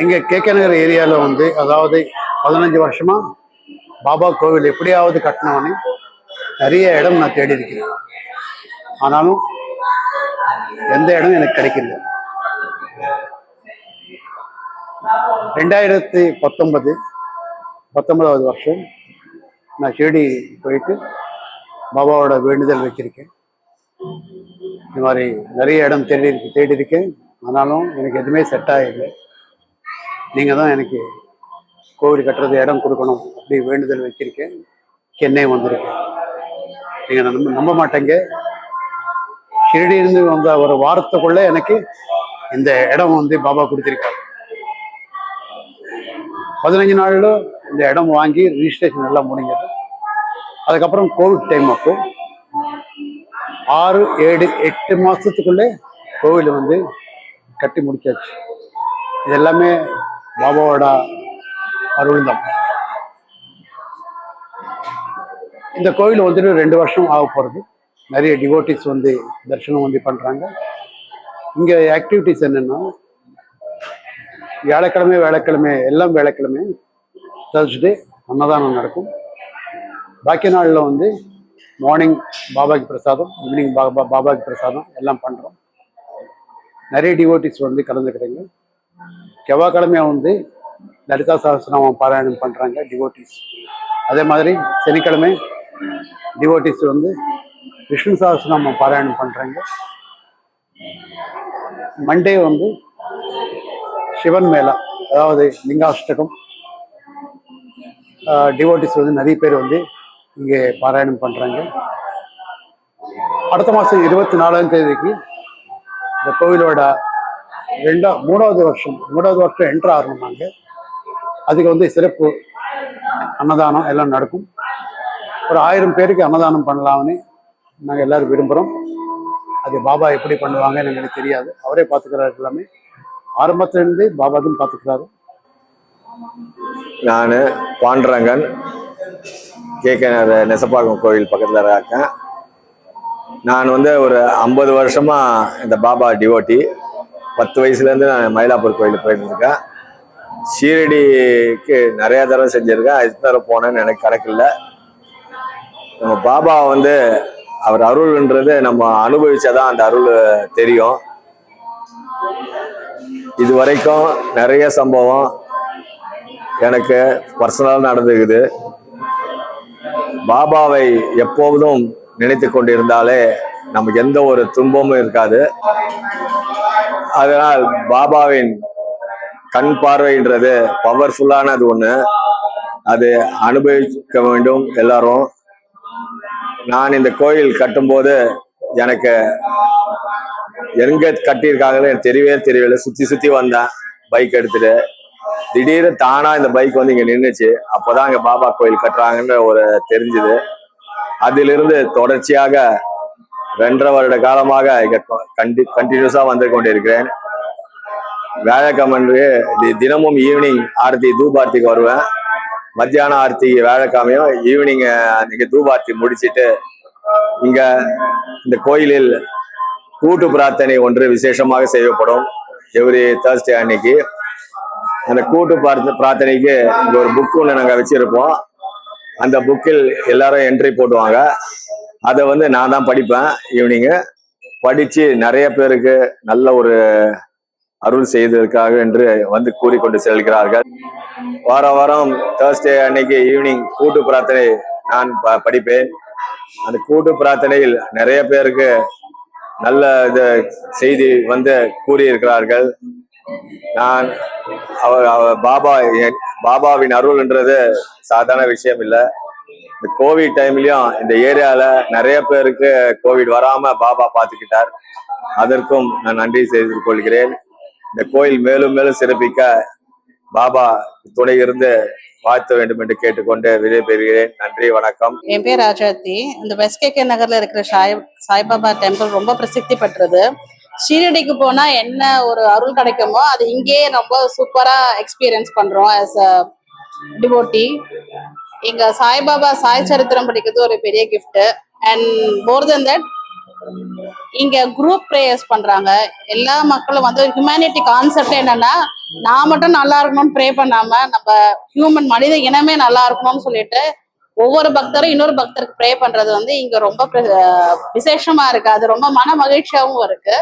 எங்கள் கேகே நகர் ஏரியாவில் வந்து அதாவது பதினஞ்சு வருஷமாக பாபா கோவில் எப்படியாவது கட்டணும்னு நிறைய இடம் நான் தேடி இருக்கிறேன் ஆனாலும் எந்த இடம் எனக்கு கிடைக்கல. ரெண்டாயிரத்தி பத்தொன்பது பத்தொன்பதாவது வருஷம் நான் ஷிரடி போயிட்டு பாபாவோட வேண்டுதல் வச்சுருக்கேன். இந்த மாதிரி நிறைய இடம் தேடி தேடி இருக்கேன் ஆனாலும் எனக்கு எதுவுமே செட் ஆகலை. நீங்கள் தான் எனக்கு கோவில் கட்டுறது இடம் கொடுக்கணும் அப்படி வேண்டுதல் வச்சிருக்கேன். சென்னை வந்திருக்கேன். நீங்கள் நம்ப நம்ப மாட்டேங்க. ஷிரடியிலிருந்து வந்த ஒரு வாரத்துக்குள்ளே எனக்கு இந்த இடம் வந்து பாபா கொடுத்துருக்காரு. பதினஞ்சு நாளில் இந்த இடம் வாங்கி ரிஜிஸ்ட்ரேஷன் எல்லாம் முடிஞ்சது. அதுக்கப்புறம் கோவிட் டைம் அப்போ ஆறு ஏழு எட்டு மாதத்துக்குள்ளே கோவில் வந்து கட்டி முடிச்சாச்சு. இது எல்லாமே பாபாவோட அருள் தான் இந்த கோயில் வந்துட்டு ரெண்டு வருஷம் ஆக போகிறது நிறைய டிவோட்டிஸ் வந்து தரிசனம் வந்து பண்ணுறாங்க இங்கே ஆக்டிவிட்டிஸ் என்னென்னா வியாழக்கிழமை வேலைக்கிழமை எல்லாம் வேலைக்கிழமை தேர்ஸ்டே அன்னதானம் நடக்கும். பாக்கி நாளில் வந்து மார்னிங் பாபாக்கு பிரசாதம் ஈவினிங் பாபா பாபாக்கு பிரசாதம் எல்லாம் பண்ணுறோம் நிறைய டிவோட்டிஸ் வந்து கலந்துக்கிறீங்க செவ்வாய்க்கிழமையாக வந்து லலிதா சகஸ்ரநாமம் பாராயணம் பண்ணுறாங்க டிவோட்டிஸ் அதே மாதிரி சனிக்கிழமை டிவோட்டிஸ் வந்து விஷ்ணு சகஸ்ரநாமம் பாராயணம் பண்ணுறாங்க மண்டே வந்து சிவன் மேளா அதாவது லிங்காஷ்டகம். டிவோட்டிஸ் வந்து நிறைய பேர் வந்து இங்கே பாராயணம் பண்ணுறாங்க அடுத்த மாதம் இருபத்தி நாலாம் தேதிக்கு இந்த கோவிலோட ரெண்டா மூணாவது வருஷம் மூணாவது வருஷம் என்ட்ரு ஆகணும் நாங்கள் அதுக்கு வந்து சிறப்பு அன்னதானம் எல்லாம் நடக்கும். ஒரு ஆயிரம் பேருக்கு அன்னதானம் பண்ணலாம்னு நாங்கள் எல்லோரும் விரும்புகிறோம் அது பாபா எப்படி பண்ணுவாங்கன்னு எனக்கு தெரியாது. அவரே பார்த்துக்கிறாரு எல்லாமே. ஆரம்பத்திலேருந்து பாபா தான் பார்த்துக்கிறாரு நான் பாண்டுரங்கன் கேகேஆர் நெசப்பாக்கம் கோயில் பக்கத்தில் இருக்கேன். நான் வந்து ஒரு ஐம்பது வருஷமாக இந்த பாபா டிவோட்டி பத்து வயசுலேருந்து நான் மயிலாப்பூர் கோயிலுக்கு போயிட்டு இருக்கேன் ஷீரடிக்கு நிறையா தடவை செஞ்சுருக்கேன். அது தடவை போனேன்னு எனக்கு கணக்கில்லை நம்ம பாபா வந்து அவர் அருள்ன்றது நம்ம அனுபவிச்சாதான் அந்த அருள் தெரியும். இது வரைக்கும் நிறைய சம்பவம் எனக்கு பர்சனலாக நடந்துக்குது. பாபாவை எப்போதும் நினைத்து கொண்டிருந்தாலே நமக்கு எந்த ஒரு துன்பமும் இருக்காது. அதனால் பாபாவின் கண் பார்வைன்றது பவர்ஃபுல்லானது ஒன்று அது அனுபவிக்க வேண்டும் எல்லாரும். நான் இந்த கோயில் கட்டும்போது எனக்கு எங்க கட்டியிருக்காங்கன்னு எனக்கு தெரியவே தெரியல சுத்தி சுத்தி வந்தேன். பைக் எடுத்துட்டு. திடீர்னு தானா இந்த பைக் வந்து இங்க நின்றுச்சு அப்போதான் இங்க பாபா கோயில் கட்டுறாங்கன்னு ஒரு தெரிஞ்சுது. அதிலிருந்து தொடர்ச்சியாக ரெண்டரை வருட காலமாக கண்டி கண்டினியூஸா வந்து கொண்டிருக்கிறேன். வியாழக்கிழமை தி- தினமும் ஈவினிங் ஆர்த்தி தூபார்த்திக்கு வருவேன். மத்தியான ஆர்த்தி வியாழக்கிழமையும் ஈவினிங் அன்னைக்கு தூபார்த்தி முடிச்சுட்டு இங்க இந்த கோயிலில் கூட்டு பிரார்த்தனை ஒன்று விசேஷமாக செய்யப்படும். எவ்ரி தேர்ஸ்டே அன்னைக்கு. அந்த கூட்டு பிரார்த்த பிரார்த்தனைக்கு இங்க ஒரு புக் ஒன்று நாங்கள் வச்சிருப்போம். அந்த புக்கில் எல்லாரும் என்ட்ரி போட்டுவாங்க அதை வந்து நான் தான் படிப்பேன் ஈவினிங்கு படித்து நிறைய பேருக்கு நல்ல ஒரு அருள் செய்ததற்காக என்று வந்து கூறிக்கொண்டு செல்கிறார்கள். வார வாரம் தேர்ஸ்டே அன்னைக்கு ஈவினிங் கூட்டு பிரார்த்தனை நான் ப- படிப்பேன். அந்த கூட்டு பிரார்த்தனையில் நிறைய பேருக்கு நல்ல இது செய்தி வந்து கூறியிருக்கிறார்கள். நான் அவர் பாபா என் பாபாவின் அருள்ன்றது சாதாரண விஷயம் இல்லை. இந்த கோவிட் டைம்லயும் இந்த ஏரியால நிறைய பேருக்கு கோவிட் வராம பாபா பார்த்துக்கிட்டார். அதற்கும் நான் நன்றி செய்து கொள்கிறேன். இந்த கோயில் மேலும் மேலும் சிறப்பிக்க பாபா துணை இருந்து வாழ்த்த வேண்டும் என்று கேட்டுக்கொண்டு விடைபெறுகிறேன். நன்றி வணக்கம். என் பேர் ராஜாத்தி. இந்த வெஸ்ட் கே நகர்ல இருக்கிற சாய் சாய்பாபா டெம்பிள் ரொம்ப பிரசித்தி பெற்றது. ஷீரடிக்கு போனா என்ன ஒரு அருள் கிடைக்குமோ அது இங்கேயே ரொம்ப சூப்பரா எக்ஸ்பீரியன்ஸ் பண்றோம் ஆஸ் அ டிவோட்டி இங்க சாய்பாபா சாய் சரித்திரம் படிக்கிறது ஒரு பெரிய gift and more then that இங்க குரூப் ப்ரேயர்ஸ் பண்றாங்க. எல்லா மக்களும் வந்து ஹியூமனிட்டி கான்செப்ட் என்னன்னா நான் மட்டும் நல்லா இருக்கணும்னு ப்ரே பண்ணாம நம்ம ஹியூமன் மனித இனமே நல்லா இருக்கணும்னு சொல்லிட்டு ஒவ்வொரு பக்தரும் இன்னொரு பக்தருக்கு ப்ரே பண்றது வந்து இங்க ரொம்ப விசேஷமா இருக்கு. அது ரொம்ப மன மகிழ்ச்சியாவும் இருக்கு.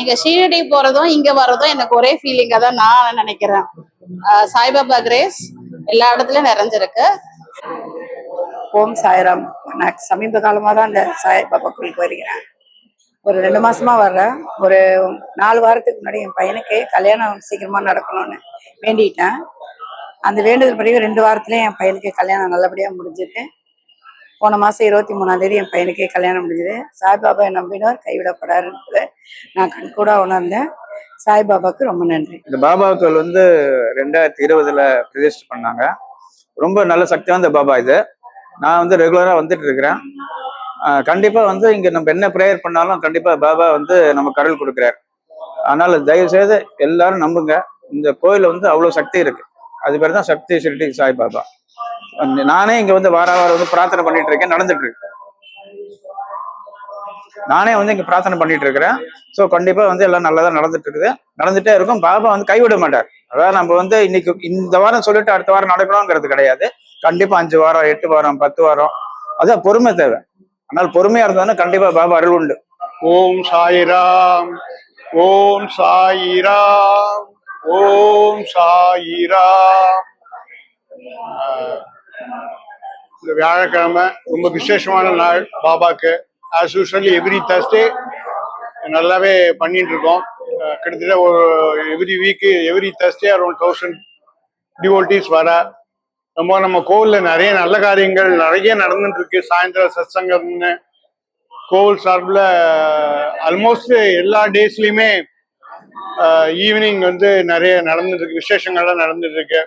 இங்க ஷீரடி போறதும் இங்க வர்றதும் எனக்கு ஒரே ஃபீலிங்கா தான் நான் நினைக்கிறேன். சாய்பாபா கிரேஸ் எல்லா இடத்துலயும் நிறைஞ்சிருக்கு. ஓம் சாய்ராம் நான் சமீப காலமாக தான் இந்த சாய்பாபா கோயிலுக்கு வருகிறேன் ஒரு ரெண்டு மாசமா வர்றேன். ஒரு நாலு வாரத்துக்கு முன்னாடி என் பையனுக்கு கல்யாணம் சீக்கிரமா நடக்கணும்னு வேண்டிட்டேன். அந்த வேண்டுதல் படி ரெண்டு வாரத்துலயே என் பையனுக்கு கல்யாணம் நல்லபடியா முடிஞ்சது. போன மாசம் இருபத்தி மூணாம் தேதி என் பையனுக்கு கல்யாணம் முடிஞ்சது. சாய்பாபா நம்பினோர் கைவிடப்படாருன்றத நான் கண்கூடா உணர்ந்தேன். சாய்பாபாவுக்கு ரொம்ப நன்றி. இந்த பாபா கோயில் வந்து ரெண்டாயிரத்தி இருபதுல பிரதிஷ்டை பண்ணாங்க. ரொம்ப நல்ல சக்தி வாய்ந்த பாபா இது. நான் வந்து ரெகுலராக வந்துட்டு இருக்கிறேன். கண்டிப்பாக வந்து இங்கே நம்ம என்ன ப்ரேயர் பண்ணாலும் கண்டிப்பாக பாபா வந்து நம்ம கருள் கொடுக்குறாரு. அதனால் தயவுசெய்து எல்லாரும் நம்புங்க. இந்த கோயிலில் வந்து அவ்வளோ சக்தி இருக்கு. அது பேர் தான் சக்தி ஷிரடி சாய் பாபா. நானே இங்கே வந்து வார வாரம் வந்து பிரார்த்தனை பண்ணிட்டு இருக்கேன் நடந்துட்டு இருக்கு. நானே வந்து இங்கே பிரார்த்தனை பண்ணிட்டு இருக்கிறேன். ஸோ கண்டிப்பாக வந்து எல்லாம் நல்லதா நடந்துட்டு இருக்குது. நடந்துட்டே இருக்கும். பாபா வந்து கைவிட மாட்டார். அதாவது நம்ம வந்து இன்னைக்கு இந்த வாரம் சொல்லிட்டு அடுத்த வாரம் நடக்கணுங்கிறது கிடையாது. கண்டிப்பா அஞ்சு வாரம் எட்டு வாரம் பத்து வாரம். அதான் பொறுமை தேவை. ஆனால் பொறுமையா இருந்தாலும் கண்டிப்பா பாபா அருள் உண்டு. ஓம் சாயிராம் ஓம் சாயிராம் ஓம் சாயிராம் இந்த வியாழக்கிழமை ரொம்ப விசேஷமான நாள் பாபாக்கு. ஆஸ் யூஸ்வல் எவ்ரி தர்ஸ்டே நல்லாவே பண்ணிட்டு இருக்கோம். கிட்டத்தட்ட ஒரு every week every Thursday around thousand devotees வர. ரொம்ப நம்ம கோவில்ல நிறைய நல்ல காரியங்கள் நிறைய நடந்துட்டு இருக்கு சாயந்தர சத்சங்கம்னு கோவில் சார்பில் ஆல்மோஸ்ட் எல்லா டேஸ்லயுமே ஈவினிங் வந்து நிறைய நடந்துட்டு இருக்கு விசேஷங்கள்லாம் நடந்துட்டு இருக்கு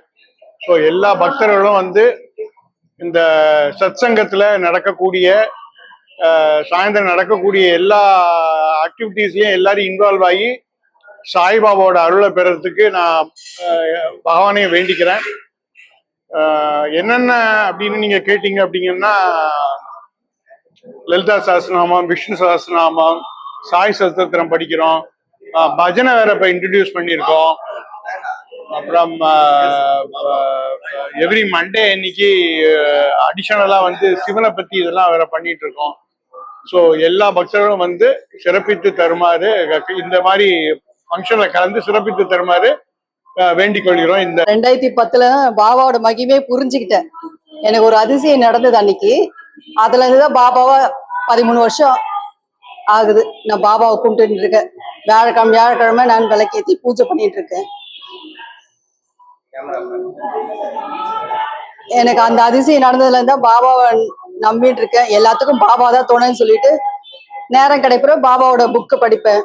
ஸோ எல்லா பக்தர்களும் வந்து இந்த சத்சங்கத்தில் நடக்கக்கூடிய சாயந்தரம் நடக்கக்கூடிய எல்லா ஆக்டிவிட்டீஸ்லையும் எல்லாரும் இன்வால்வ் ஆகி சாய்பாபாவோட அருளை பெறத்துக்கு நான் பகவானையும் வேண்டிக்கிறேன். என்னென்ன அப்படின்னு நீங்க கேட்டீங்க அப்படிங்கன்னா லலிதா சாஸ்திரநாமம் விஷ்ணு சாஸ்திரநாமம் சாய் சஸ்திரம் படிக்கிறோம். பஜனை வேற இப்ப இன்ட்ரடியூஸ் பண்ணியிருக்கோம். அப்புறம் எவ்ரி மண்டே இன்னைக்கு அடிஷனலா வந்து சிவனை பத்தி இதெல்லாம் வேற பண்ணிட்டு இருக்கோம் ஸோ எல்லா பக்தர்களும் வந்து சிறப்பித்து தருமாறு இந்த மாதிரி ஃபங்க்ஷனில் கலந்து சிறப்பித்து தருமாறு வேண்டிக் கொள்கிறோம். இந்த ரெண்டாயிரத்தி பத்துல பாபாவோட மகிமே புரிஞ்சுக்கிட்டேன். எனக்கு ஒரு அதிசயம் நடந்தது அன்னைக்கு. அதுல இருந்துதான் பாபாவா பாபாவை பதிமூணு வருஷம் ஆகுது. நான் பாபாவை கும்பிட்டு இருக்கேன். வியாழக்கிழமை வியாழக்கிழமை நான் விளக்கேத்தி பூஜை பண்ணிட்டு இருக்கேன். எனக்கு அந்த அதிசயம் நடந்ததுல இருந்தா பாபாவை நம்பிட்டு இருக்கேன். எல்லாத்துக்கும் பாபா தான் துணைன்னு சொல்லிட்டு நேரம் கிடைக்கிற பாபாவோட புக்கு படிப்பேன்.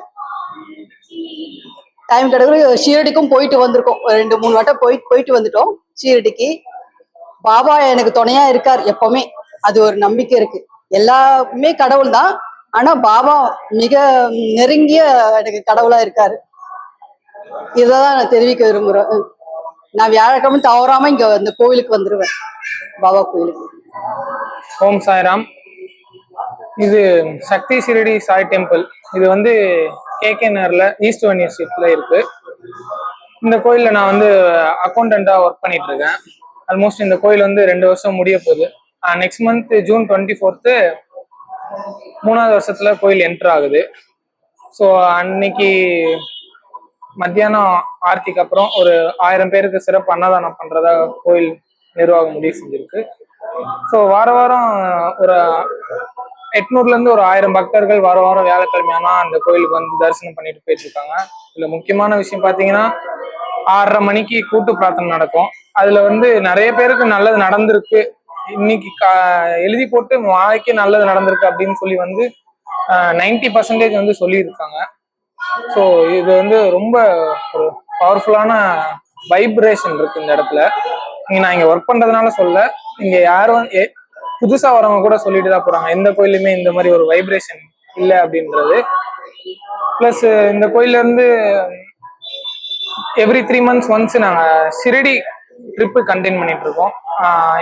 டைம் கிடைக்கிற ஷீரடிக்கும் போயிட்டு வந்திருக்கோம். ரெண்டு மூணு வட்டம் போயிட்டு போயிட்டு வந்துட்டோம். ஷீரடிக்கு. பாபா எனக்கு துணையா இருக்கார் எப்பவுமே. அது ஒரு நம்பிக்கை இருக்கு. எல்லாமே கடவுள் தான் ஆனா பாபா மிக நெருங்கிய எனக்கு கடவுளா இருக்காரு. இதான் நான் தெரிவிக்க விரும்புறேன். நான் வியாழக்கிழமை தவறாம இங்க இந்த கோவிலுக்கு வந்துருவேன். பாபா கோயிலுக்கு ஓம் சாய்ராம். இது சக்தி சிரடி சாய் டெம்பிள். இது வந்து கேகே நகர்ல ஈஸ்ட் யூனிவர்சிட்டியில இருக்கு. இந்த கோயில்ல நான் வந்து அக்கௌண்டண்ட்டாக ஒர்க் பண்ணிட்டு இருக்கேன் ஆல்மோஸ்ட் இந்த கோயில் வந்து ரெண்டு வருஷம் முடிய போகுது. Next month June twenty fourth மூணாவது வருஷத்துல கோயில் என்டர் ஆகுது. ஸோ அன்னைக்கு மத்தியானம் ஆர்த்திக்கு அப்புறம் ஒரு ஆயிரம் பேருக்கு சிறப்பு அன்னதானம் பண்றதா கோயில் நிர்வாகம் முடிவு செஞ்சிருக்கு. ஸோ வார வாரம் ஒரு எட்நூறுல இருந்து ஒரு ஆயிரம் பக்தர்கள் வார வாரம் வியாழக்கிழமையானா அந்த கோயிலுக்கு வந்து தரிசனம் பண்ணிட்டு போயிட்டு இருக்காங்க இதுல முக்கியமான விஷயம் பாத்தீங்கன்னா ஆறரை மணிக்கு கூட்டு பிரார்த்தனை நடக்கும். அதுல வந்து நிறைய பேருக்கு நல்லது நடந்திருக்கு. இன்னைக்கு கா எழுதி போட்டு நாளைக்கு நல்லது நடந்திருக்கு அப்படின்னு சொல்லி வந்து நைன்டி பர்சன்டேஜ் வந்து சொல்லியிருக்காங்க. ஸோ இது வந்து ரொம்ப ஒரு பவர்ஃபுல்லான வைப்ரேஷன் இருக்கு இந்த இடத்துல. இங்க நான் இங்க ஒர்க் பண்றதுனால சொல்ல இங்க யாரும் வந்து புதுசா வரவங்க கூட சொல்லிட்டு தான் போறாங்க. எந்த கோயிலுமே இந்த மாதிரி ஒரு வைப்ரேஷன் இல்லை அப்படின்றது. ப்ளஸ் இந்த கோயில்ல இருந்து எவ்ரி த்ரீ மந்த்ஸ் ஒன்ஸ் நாங்க ஷிரடி ட்ரிப்பு கண்டெயின் பண்ணிட்டு இருக்கோம்.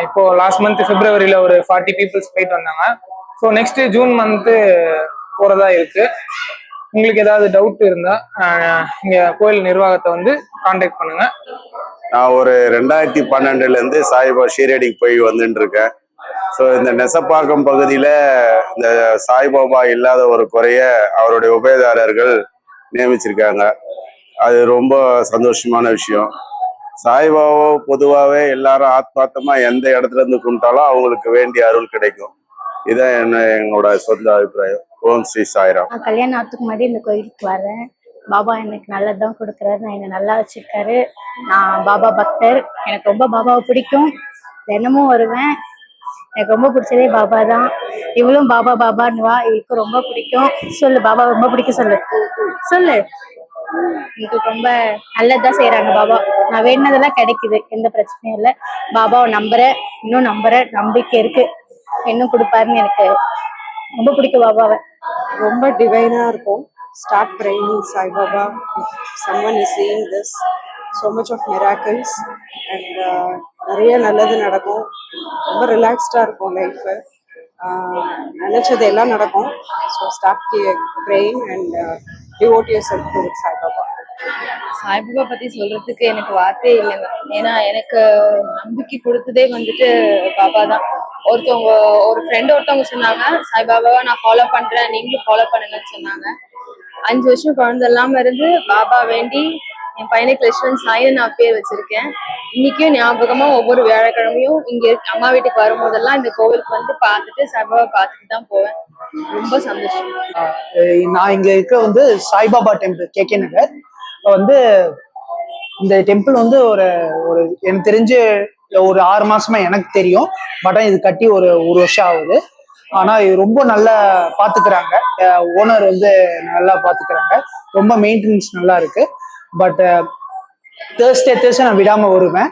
இப்போ லாஸ்ட் மந்த் பிப்ரவரியில ஒரு ஃபார்ட்டி பீப்புள்ஸ் போயிட்டு வந்தாங்க. ஸோ நெக்ஸ்ட் ஜூன் மந்த்து போறதா இருக்கு. உங்களுக்கு ஏதாவது டவுட் இருந்தா இங்க கோயில் நிர்வாகத்தை வந்து காண்டாக்ட் பண்ணுங்க. நான் ஒரு ரெண்டாயிரத்தி பன்னெண்டுல இருந்து சாய்பா ஷீரடிக்கு போய் வந்துட்டு இருக்கேன். ஸோ இந்த நெசப்பாக்கம் பகுதியில இந்த சாய்பாபா இல்லாத ஒரு குறைய அவருடைய உபயதாரர்கள் நியமிச்சிருக்காங்க. அது ரொம்ப சந்தோஷமான விஷயம். சாய்பாபா பொதுவாகவே எல்லாரும் ஆத்மார்த்தமா எந்த இடத்துல இருந்து கும்பிட்டாலும் அவங்களுக்கு வேண்டிய அருள் கிடைக்கும். இதான் என்ன என்னோட சொந்த அபிப்பிராயம். ஓம் ஸ்ரீ சாய்ராம். கல்யாணத்துக்கு முன்னாடி இந்த கோயிலுக்கு வரேன். பாபா எனக்கு நல்லதுதான் கொடுக்குறாரு. நான் என்னை நல்லா வச்சிருக்காரு. நான் பாபா பக்தர். எனக்கு ரொம்ப பாபாவை பிடிக்கும். தினமும் வருவேன். எனக்கு ரொம்ப பிடிச்சதே பாபா தான். இவளும் பாபா பாபான்னுவா இவளுக்கு ரொம்ப பிடிக்கும். சொல்லு பாபா ரொம்ப பிடிக்கும் சொல்லு. சொல்லு. எனக்கு ரொம்ப நல்லதுதான் செய்யறாங்க பாபா. நான் வேணுனதெல்லாம் கிடைக்குது. எந்த பிரச்சனையும் இல்லை. பாபாவை நம்புறேன். இன்னும் நம்புறேன். நம்பிக்கை இருக்கு. இன்னும் கொடுப்பாருன்னு எனக்கு ரொம்ப பிடிக்கும் பாபாவை. ரொம்ப டிவைனா இருக்கும். Start praying Saibaba. Someone is seeing this so much of miracles and நிறைய நல்லது நடக்கும். ரொம்ப ரிலாக்ஸ்டாக இருக்கும் லைஃபு நினச்சது எல்லாம் நடக்கும். So start praying and devote your self to Saibaba Saibaba பத்தி சொல்றதுக்கு எனக்கு வார்த்தையே இல்லைங்க ஏன்னா எனக்கு நம்பிக்கை கொடுத்ததே வந்துட்டு பாபா தான். ஒருத்தவங்க ஒரு ஃப்ரெண்ட் ஒருத்தவங்க சொன்னாங்க சாய்பாபாவை நான் ஃபாலோ பண்றேன். நீங்களும் ஃபாலோ பண்ணுங்கன்னு சொன்னாங்க. அஞ்சு வருஷம் குழந்தை இல்லாம இருந்து பாபா வேண்டி என் பையனுக்கு லட்சுமண் சாயின்னு நான் பேர் வச்சிருக்கேன். இன்னைக்கும் ஞாபகமா ஒவ்வொரு வியாழக்கிழமையும் இங்க அம்மா வீட்டுக்கு வரும்போதெல்லாம் இந்த கோவிலுக்கு வந்து பார்த்துட்டு சாய்பாபா பார்த்துட்டு தான் போவேன். ரொம்ப சந்தோஷம். நான் இங்க இருக்க வந்து Saibaba temple K K Nagar வந்து இந்த டெம்பிள் வந்து ஒரு ஒரு எனக்கு தெரிஞ்சு ஒரு ஆறு மாசமா எனக்கு தெரியும். பட் இது கட்டி ஒரு ஒரு வருஷம் ஆகுது. ஆனா இது ரொம்ப நல்லா பாத்துக்கிறாங்க ஓனர் வந்து நல்லா பாத்துக்கிறாங்க ரொம்ப மெயின்டெனன்ஸ் நல்லா இருக்கு. பட் தேர்ஸ்டே தேர்ஸ்டே நான் விடாம வருவேன்.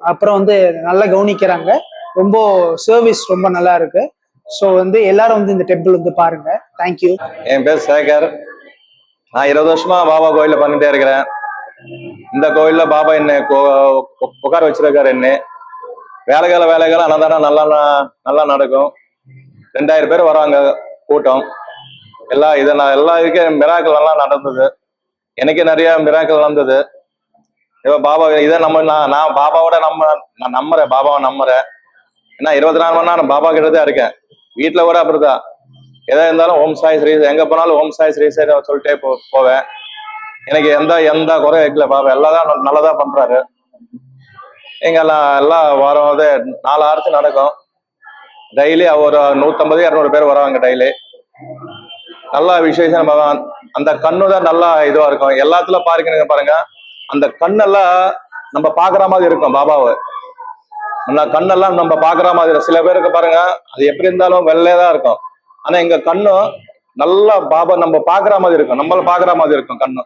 அப்புறம் வந்து நல்லா கவனிக்கிறாங்க. ரொம்ப சர்வீஸ் ரொம்ப நல்லா இருக்கு. ஸோ வந்து எல்லாரும் வந்து இந்த டெம்பிள் வந்து பாருங்க. தேங்க்யூ என் பேர் சேகர். நான் இருபது வருஷமா பாபா கோயிலில் பண்ணிட்டே இருக்கிறேன். இந்த கோயில்ல பாபா என்ன உட்கார வச்சிருக்காரு என்ன. வேலைகால வேலைகால அன்னதானம் நல்லா ந- நல்லா நடக்கும். ரெண்டாயிரம் பேர் வராங்க கூட்டம். எல்லா இதெல்லாம் நான் எல்லா இருக்க மிராக்கள் எல்லாம் நடந்தது. எனக்கே நிறைய மிராக்கள் நடந்தது. இப்போ பாபா இதை நம்ம நான் நான் பாபாவோட நம்ம நான் நம்புறேன் பாபாவை நம்புறேன். ஏன்னா இருபத்தி நாலு மணி நேரம் பாபா கிட்ட தான் இருக்கேன். வீட்டில் கூட அப்படிதான். எதா இருந்தாலும் ஓம் சாய் ஸ்ரீ எங்க போனாலும் ஓம் சாய் ஸ்ரீ சாய் சொல்லிட்டே போ போவேன். எனக்கு எந்த எந்த குறை வைக்கல பாபா. எல்லாம் தான் நல்லதா பண்றாரு. எங்க எல்லாம் எல்லாம் வாரம் நாலு ஆர்த்தி நடக்கும். டெய்லி ஒரு நூத்தம்பது இரநூறு பேர் வருவாங்க டெய்லி. நல்லா விசேஷம் பாபா. அந்த கண்ணு தான் நல்லா இதுவா இருக்கும். எல்லாத்துல பாருங்க பாருங்க. அந்த கண்ணெல்லாம் நம்ம பாக்குற மாதிரி இருக்கும் பாபாவை. அந்த கண்ணெல்லாம் நம்ம பாக்குற மாதிரி சில பேருக்கு பாருங்க அது எப்படி இருந்தாலும் வெள்ளையதான் இருக்கும். ஆனா எங்க கண்ணும் நல்லா பாபா நம்ம பாக்குற மாதிரி இருக்கும். நம்மள பாக்குற மாதிரி இருக்கும் கண்ணு